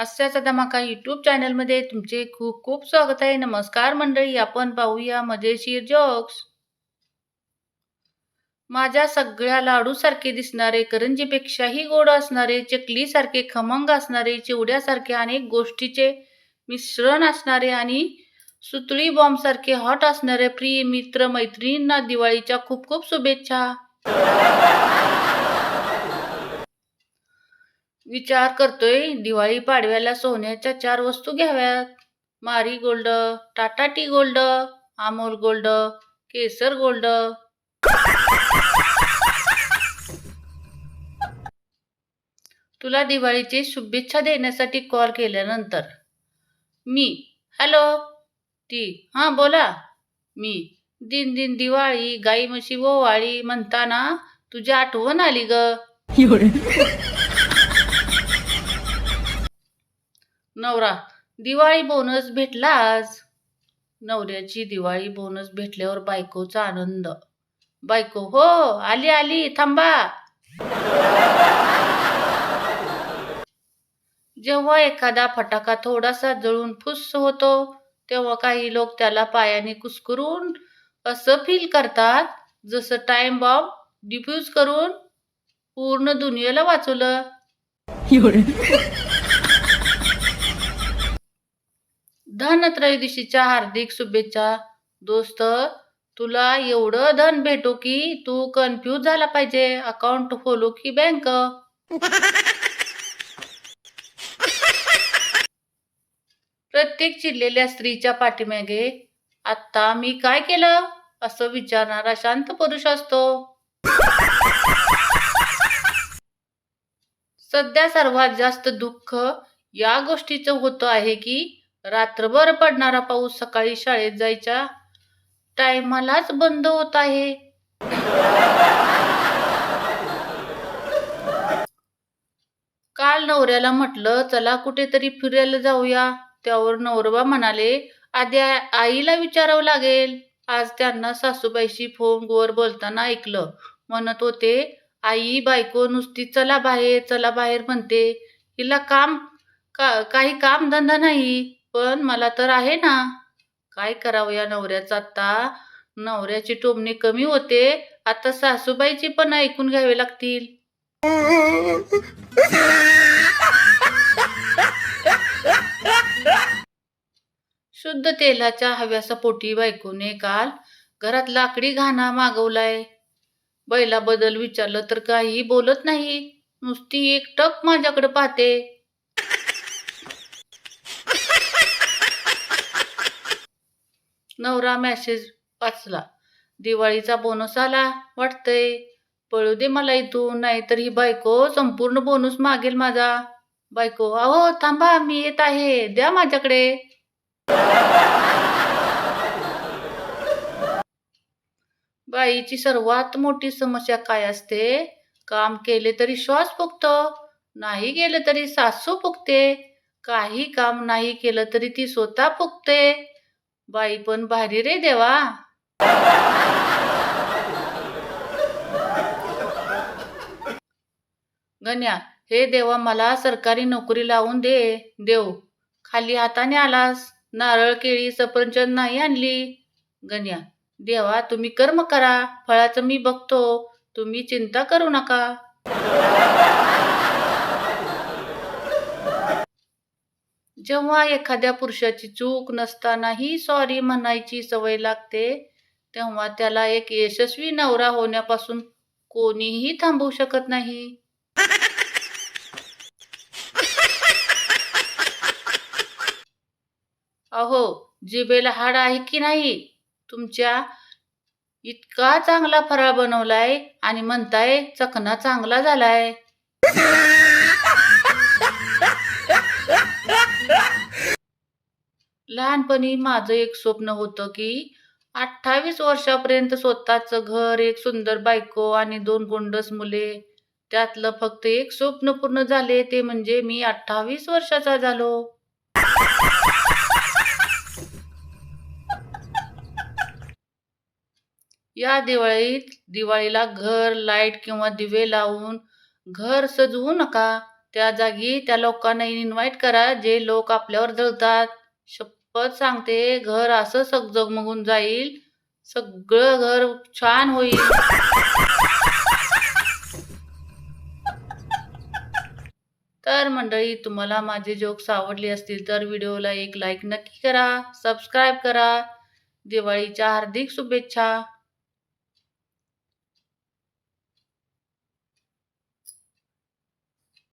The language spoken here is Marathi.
हास्याचा धमाका यूट्यूब चॅनलमध्ये तुमचे खूप खूप स्वागत आहे. नमस्कार मंडळी आपण पाहूया मजेशीर जोक्स. माझ्या सगळ्या लाडूसारखे दिसणारे करंजीपेक्षाही गोड असणारे चकलीसारखे खमंग असणारे चिवड्यासारखे अनेक गोष्टीचे मिश्रण असणारे आणि सुतळी बॉम्बसारखे हॉट असणारे प्रिय मित्र मैत्रिणींना दिवाळीच्या खूप खूप शुभेच्छा. विचार करतोय दिवाळी पाडव्याला सोन्याच्या चार वस्तू घ्याव्यात. Marie gold Tata tea gold Amul gold Kesar gold. तुला दिवाळीची शुभेच्छा देण्यासाठी कॉल केल्यानंतर. मी हॅलो? ती हां बोला. मी दिन दिन दिवाळी गाई म्हशी ओवाळी म्हणताना तुझी आठवण आली ग. नवरा दिवाळी बोनस भेटला आज नवऱ्याची दिवाळी बोनस भेटल्यावर बायकोचा आनंद. बायको हो आली आली थांबा. जेव्हा एखादा फटाका थोडासा जळून फुस्स होतो तेव्हा काही लोक त्याला पायाने कुस्करून असं फील करतात जसं टाइम बॉम्ब डिफ्यूज करून पूर्ण दुनियेला वाचवलं. धनत्रयोदशीच्या हार्दिक शुभेच्छा. दोस्त तुला एवढं धन भेटो की तू कन्फ्यूज झाला पाहिजे. अकाउंट खोलो की बँक प्रत्येक चिडलेल्या स्त्रीच्या पाठीमागे आत्ता मी काय केलं? असं विचारणारा शांत पुरुष असतो. सध्या सर्वात जास्त दुःख या गोष्टीचं होतं आहे की रात्रभर पडणारा पाऊस सकाळी शाळेत जायच्या टायमालाच बंद होत आहे. काल नवऱ्याला म्हटलं चला कुठेतरी फिरायला जाऊया. त्यावर नवरबा म्हणाले आधी आईला विचारावं लागेल. आज त्यांना सासूबाईशी फोनवर बोलताना ऐकलं. म्हणत होते आई बायको नुसती चला बाहेर चला बाहेर म्हणते. हिला काम का काही काम धंदा नाही. पण मला तर आहे ना. काय करावं या नवऱ्याचं आता? नवऱ्याची टोमणी कमी होते. आता सासूबाईची पण ऐकून घ्यावे लागतील. शुद्ध तेलाच्या हव्यासा पोटी बायकोने काल घरात लाकडी घाणा मागवलाय. बैलाबद्दल विचारलं तर काही बोलत नाही. नुसती एक टक माझ्याकडे पाहते. नवरा मॅसेज वाचला. दिवाळीचा बोनस आला वाटतंय. पळू दे मला इथून नाहीतर ही बायको संपूर्ण बोनस मागेल माझा. बायको अहो थांबा मी येत आहे. द्या माझ्याकडे. बाईची सर्वात मोठी समस्या काय असते? काम केले तरी श्वास फुगतो नाही गेलं तरी सासू फुगते काही काम नाही केलं तरी ती स्वतः फुगते बाई पण भारी रे देवा. गण्या हे देवा मला सरकारी नोकरी लावून दे देव. खाली हाताने आलास नारळ केळी सफरचंद नाही आणली. गण्या देवा तुम्ही कर्म करा फळाचं मी बघतो तुम्ही चिंता करू नका. जेव्हा एखाद्या पुरुषाची चूक नसतानाही सॉरी म्हणायची सवय लागते तेव्हा त्याला एक यशस्वी नवरा होण्यापासून कोणीही थांबवू शकत नाही. अहो जिभेला हाड आहे की नाही? तुमच्या इतका चांगला फराळ बनवलाय आणि म्हणताय चकना चांगला झालाय. लहानपणी माझं एक स्वप्न होतं की अठ्ठावीस वर्षापर्यंत स्वतःचं घर एक सुंदर बायको आणि दोन गोंडस मुले. त्यातलं फक्त एक स्वप्न पूर्ण झाले ते म्हणजे मी अठ्ठावीस वर्षाचा झालो. या दिवाळीत दिवाळीला घर लाइट किंवा दिवे लावून घर सजवू नका. त्या जागी त्या लोकांना इन्व्हाइट करा. जे लोक आपल्यावर जळतात शपथ सांगते घर असं सग जगमगून जाईल. सगळं घर छान होईल. तर मंडळी तुम्हाला माझे जोक्स आवडले असतील तर व्हिडिओला एक लाईक नक्की करा सबस्क्राईब करा. दिवाळीच्या हार्दिक शुभेच्छा.